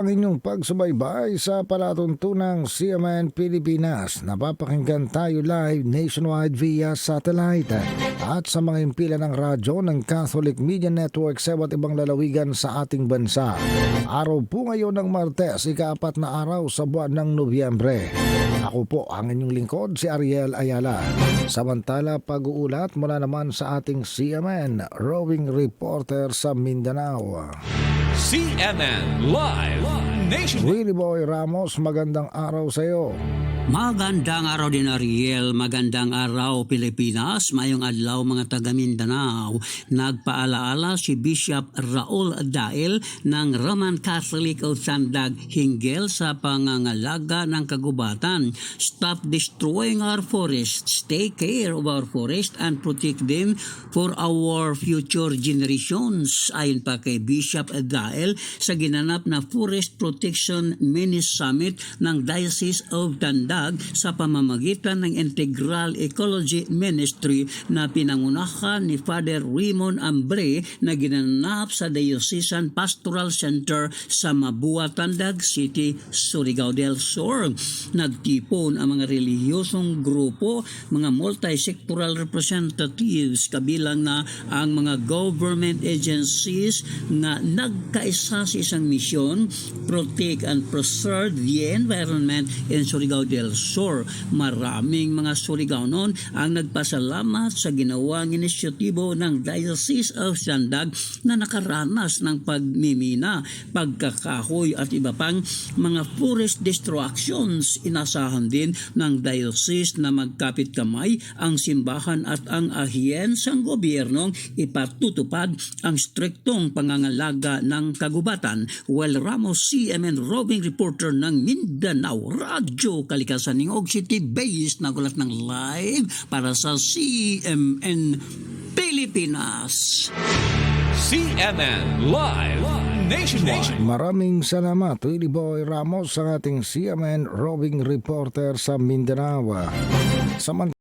ang inyong pagsubaybay sa palatuntunang CMN Pilipinas. Napapakinggan tayo live nationwide via satellite at sa mga impila ng radyo ng Catholic Media Network sa iba't ibang lalawigan sa ating bansa. Araw po ngayon ng Martes, ikaapat na araw sa buwan ng Nobyembre. Ako po ang inyong lingkod, si Ariel Ayala. Samantala, pag-uulat mula naman sa ating CMN Rowing Reporter sa Mindanao. CNN Live Nation. Willie Boy Ramos, magandang araw sa iyo. Magandang araw din Ariel, magandang araw Pilipinas, mayong adlaw mga taga Mindanao. Nagpaalaala si Bishop Raul Dael ng Roman Catholic o Sandag hinggil sa pangangalaga ng kagubatan. Stop destroying our forests, take care of our forest and protect them for our future generations. Ayon pa kay Bishop Dael sa ginanap na Forest Protection Mini Summit ng Diocese of Dandag sa pamamagitan ng Integral Ecology Ministry na pinangunahan ni Father Raymond Ambre na ginanap sa Diocesan Pastoral Center sa Mabua, Tandag City, Surigao del Sur. Nagtipon ang mga relihiyosong grupo, mga multi-sectoral representatives kabilang na ang mga government agencies na nagkaisa sa isang misyon protect and preserve the environment in Surigao del Sur. Maraming mga Surigaonon ang nagpasalamat sa ginawang inisyatibo ng Diocese of Sandag na nakaranas ng pagmimina, pagkakahoy at iba pang mga forest destructions. Inasahan din ng Diocese na magkapit kamay ang simbahan at ang ahiyensang gobyernong ipatutupad ang striktong pangangalaga ng kagubatan. Well, Ramos CMN roving reporter ng Mindanao Radyo Kalikasan ng Og City Base nagulat ng live para sa CMN Pilipinas. CNN Live Nationwide. Maraming salamat, Willie Boy Ramos, sa ating CMN Roving Reporter sa Mindanao. Samantala,